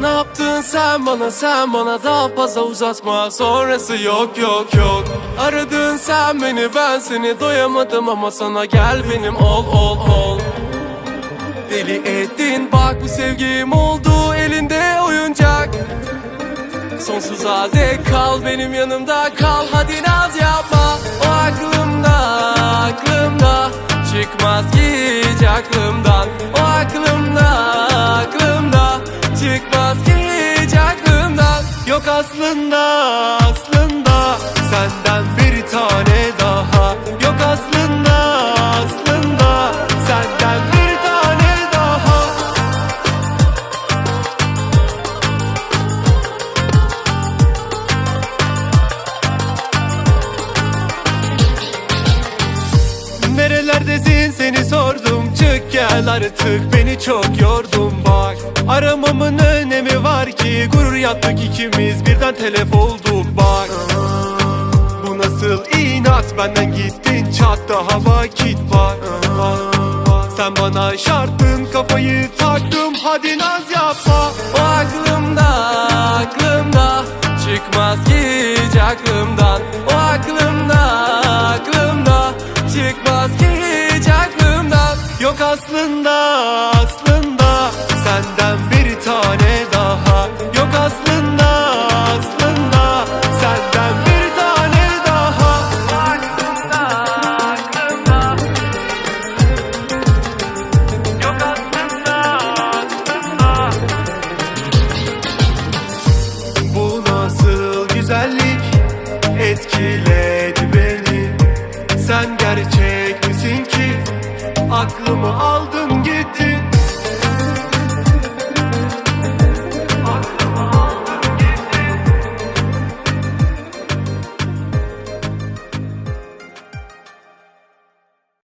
Ne yaptın sen bana? Sen bana daha fazla uzatma. Sonrası yok yok yok. Aradın sen beni. Ben seni doyamadım ama sana gel benim. Ol ol ol. Deli ettin. Bak bu sevgim oldu Sonsuz halde kal benim yanımda kal. Hadi naz yapma O aklımda aklımda çıkmaz hiç aklımdan. O aklımda aklımda çıkmaz hiç aklımdan. Yok aslında aslında senden artık beni çok yordum bak. Aramamın önemi var ki Gurur yaptık ikimiz birden telef olduk bak. Bu nasıl inat? Benden gittin çat daha vakit var. Sen bana şarttın kafayı taktım. Hadi naz yapma. Aklımda aklımda çıkmaz hiç aklımda Yok aslında aslında senden bir tane daha. Yok aslında aslında senden bir tane daha. Aklımda aklımda. Yok aslında aslında. Bu nasıl güzellik? Etkiledi beni. Sen gerçek misin ki aklımı gittin